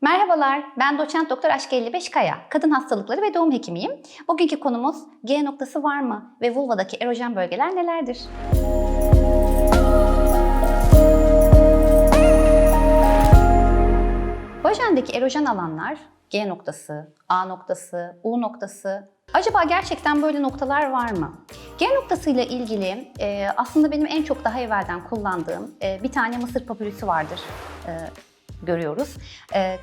Merhabalar, ben doçent doktor Aşk 55 Kaya, kadın hastalıkları ve doğum hekimiyim. Bugünkü konumuz G noktası var mı ve vulvadaki erojen bölgeler nelerdir? Vajendeki erojen alanlar G noktası, A noktası, U noktası. Acaba gerçekten böyle noktalar var mı? G noktasıyla ilgili e, aslında benim en çok daha evvelden kullandığım e, bir tane mısır papürüsü vardır. E, görüyoruz. E,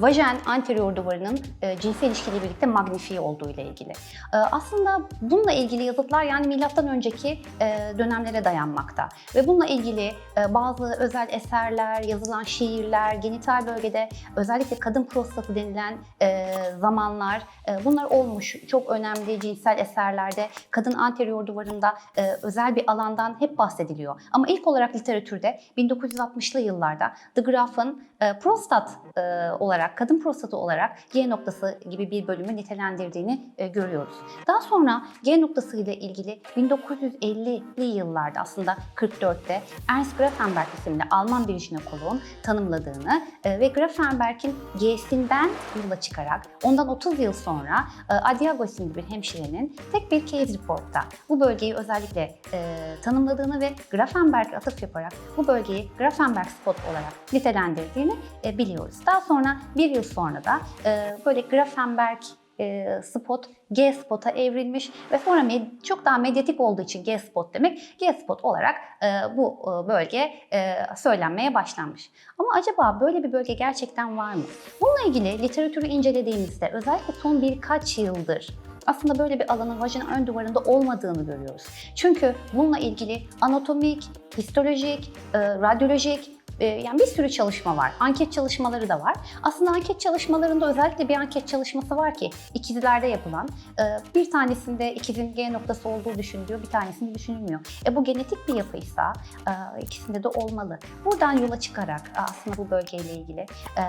vajen anterior duvarının e, cinsel ilişkiyle birlikte magnifiye olduğu ile ilgili. E, aslında bununla ilgili yazıtlar yani milattan önceki e, dönemlere dayanmakta ve bununla ilgili e, bazı özel eserler, yazılan şiirler, genital bölgede özellikle kadın prostatı denilen e, zamanlar e, bunlar olmuş. Çok önemli cinsel eserlerde kadın anterior duvarında e, özel bir alandan hep bahsediliyor. Ama ilk olarak literatürde 1960'lı yıllarda De Graaf'ın e, prostat e, olarak, kadın prostatı olarak G noktası gibi bir bölümü nitelendirdiğini e, görüyoruz. Daha sonra G noktası ile ilgili 1950'li yıllarda aslında 44'te Ernst Grafenberg isimli Alman bir jinekoloğun tanımladığını e, ve Grafenberg'in G'sinden yola çıkarak ondan 30 yıl sonra e, Adiago isimli bir hemşirenin tek bir case report'ta bu bölgeyi özellikle e, tanımladığını ve Grafenberg atıf yaparak bu bölgeyi Grafenberg spot olarak nitelendirdiğini e, biliyoruz. Daha sonra bir yıl sonra da e, böyle Grafenberg e, spot G spot'a evrilmiş ve sonra çok daha medyatik olduğu için G spot demek G spot olarak e, bu e, bölge e, söylenmeye başlanmış. Ama acaba böyle bir bölge gerçekten var mı? Bununla ilgili literatürü incelediğimizde özellikle son birkaç yıldır aslında böyle bir alanın vajina ön duvarında olmadığını görüyoruz. Çünkü bununla ilgili anatomik, histolojik, e, radyolojik yani bir sürü çalışma var. Anket çalışmaları da var. Aslında anket çalışmalarında özellikle bir anket çalışması var ki ikizlerde yapılan. E, Bir tanesinde ikizin G noktası olduğu düşünülüyor, bir tanesinde düşünülmüyor. E bu genetik bir yapıysa e, ikisinde de olmalı. Buradan yola çıkarak aslında bu bölgeyle ilgili e,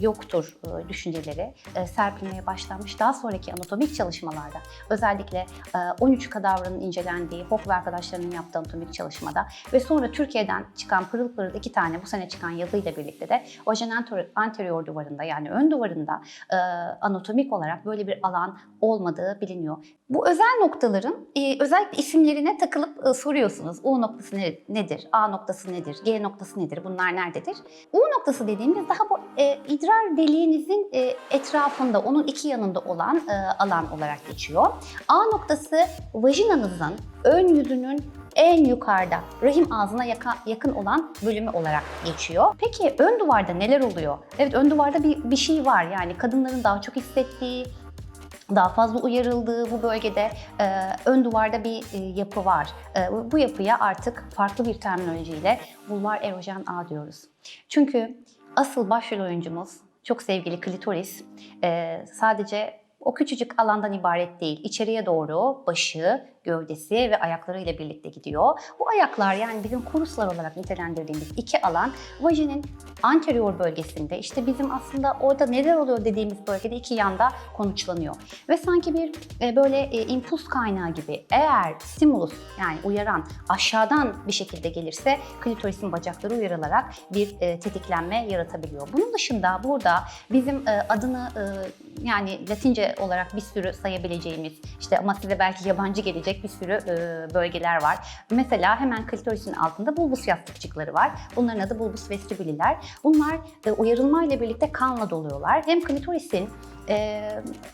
yoktur e, düşünceleri e, serpilmeye başlanmış. Daha sonraki anatomik çalışmalarda özellikle e, 13 kadavranın incelendiği Hock ve arkadaşlarının yaptığı anatomik çalışmada ve sonra Türkiye'den çıkan pırıl pırıl iki tane bu sene çıkan yazıyla birlikte de anterior, anterior duvarında yani ön duvarında e, anatomik olarak böyle bir alan olmadığı biliniyor. Bu özel noktaların e, özellikle isimlerine takılıp e, soruyorsunuz. U noktası ne- nedir? A noktası nedir? G noktası nedir? Bunlar nerededir? U noktası dediğimiz daha bu e, idrar deliğinizin e, etrafında, onun iki yanında olan e, alan olarak geçiyor. A noktası vajinanızın ön yüzünün en yukarıda rahim ağzına yaka- yakın olan bölümü olarak geçiyor. Peki ön duvarda neler oluyor? Evet ön duvarda bir, bir şey var yani kadınların daha çok hissettiği, daha fazla uyarıldığı bu bölgede e, ön duvarda bir e, yapı var. E, bu- yapıya artık farklı bir terminolojiyle vulvar erojen ağ diyoruz. Çünkü asıl başrol oyuncumuz çok sevgili klitoris e, sadece o küçücük alandan ibaret değil. İçeriye doğru başı, gövdesi ve ayaklarıyla birlikte gidiyor. Bu ayaklar yani bizim kuruslar olarak nitelendirdiğimiz iki alan vajinin anterior bölgesinde işte bizim aslında orada neler oluyor dediğimiz bölgede iki yanda konuşlanıyor. Ve sanki bir e, böyle e, impuls kaynağı gibi eğer stimulus yani uyaran aşağıdan bir şekilde gelirse klitorisin bacakları uyarılarak bir e, tetiklenme yaratabiliyor. Bunun dışında burada bizim e, adını e, yani Latince olarak bir sürü sayabileceğimiz işte ama size belki yabancı gelecek bir sürü e, bölgeler var. Mesela hemen klitorisin altında bulbus yastıkçıkları var. Bunların adı bulbus vestibüliler. Bunlar e, uyarılma ile birlikte kanla doluyorlar. Hem klitorisin e,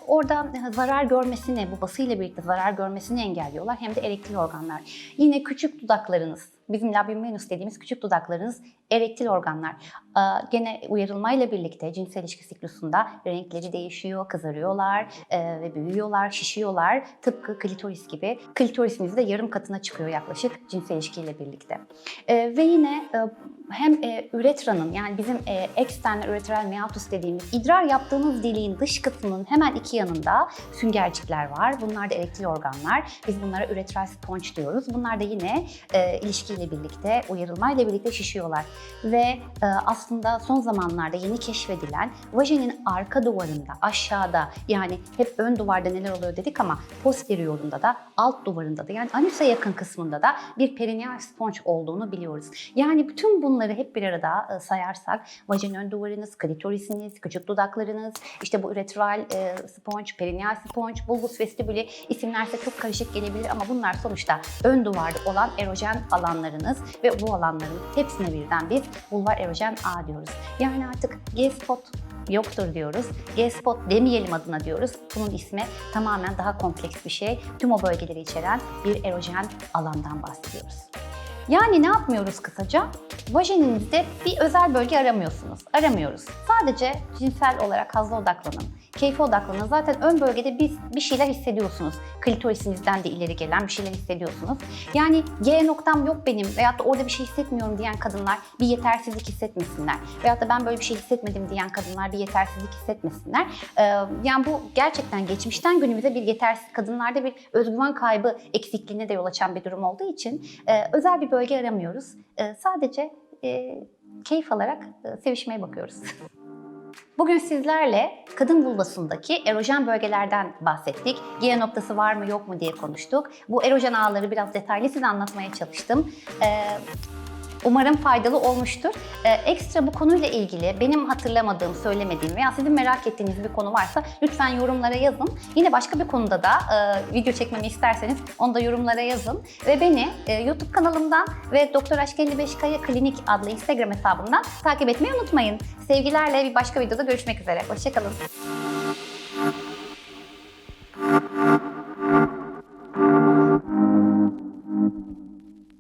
orada zarar görmesini, bu basıyla birlikte zarar görmesini engelliyorlar. Hem de erektil organlar. Yine küçük dudaklarınız, bizim labium venus dediğimiz küçük dudaklarınız erektil organlar. Gene uyarılmayla birlikte cinsel ilişki siklusunda renkleri değişiyor, kızarıyorlar e, ve büyüyorlar, şişiyorlar. Tıpkı klitoris gibi. Klitorisimiz de yarım katına çıkıyor yaklaşık cinsel ilişkiyle birlikte. E, ve yine e, hem üretranın yani bizim e, external uretral meatus dediğimiz idrar yaptığımız deliğin dış kısmının hemen iki yanında süngercikler var. Bunlar da erektil organlar. Biz bunlara uretral sponge diyoruz. Bunlar da yine e, ilişkiyle birlikte, uyarılmayla birlikte şişiyorlar. Ve e, aslında son zamanlarda yeni keşfedilen vajinin arka duvarında, aşağıda yani hep ön duvarda neler oluyor dedik ama posteriorunda da, alt duvarında da yani anüse yakın kısmında da bir perineal sponge olduğunu biliyoruz. Yani bütün bunlar bunları hep bir arada e, sayarsak vajin ön duvarınız, klitorisiniz, küçük dudaklarınız, işte bu üretral e, sponj, perineal sponj, bulbus vestibülü isimlerse çok karışık gelebilir ama bunlar sonuçta ön duvarda olan erojen alanlarınız ve bu alanların hepsine birden biz vulvar erojen ağ diyoruz. Yani artık G-spot yoktur diyoruz. G-spot demeyelim adına diyoruz. Bunun ismi tamamen daha kompleks bir şey. Tüm o bölgeleri içeren bir erojen alandan bahsediyoruz. Yani ne yapmıyoruz kısaca? Vajininizde bir özel bölge aramıyorsunuz. Aramıyoruz. Sadece cinsel olarak hazla odaklanın. Keyfe odaklanın. Zaten ön bölgede bir, bir şeyler hissediyorsunuz. Klitorisinizden de ileri gelen bir şeyler hissediyorsunuz. Yani G noktam yok benim veyahut da orada bir şey hissetmiyorum diyen kadınlar bir yetersizlik hissetmesinler. Veyahut da ben böyle bir şey hissetmedim diyen kadınlar bir yetersizlik hissetmesinler. Ee, yani bu gerçekten geçmişten günümüze bir yetersiz kadınlarda bir özgüven kaybı eksikliğine de yol açan bir durum olduğu için e, özel bir bölge aramıyoruz. E, sadece e, keyif alarak e, sevişmeye bakıyoruz. Bugün sizlerle kadın vulvasındaki erojen bölgelerden bahsettik. G noktası var mı yok mu diye konuştuk. Bu erojen ağları biraz detaylı size anlatmaya çalıştım. Ee, Umarım faydalı olmuştur. Ee, ekstra bu konuyla ilgili benim hatırlamadığım, söylemediğim veya sizin merak ettiğiniz bir konu varsa lütfen yorumlara yazın. Yine başka bir konuda da e, video çekmemi isterseniz onu da yorumlara yazın. Ve beni e, YouTube kanalımdan ve Doktor Aşk 55 Kaya Klinik adlı Instagram hesabımdan takip etmeyi unutmayın. Sevgilerle bir başka videoda görüşmek üzere. Hoşçakalın.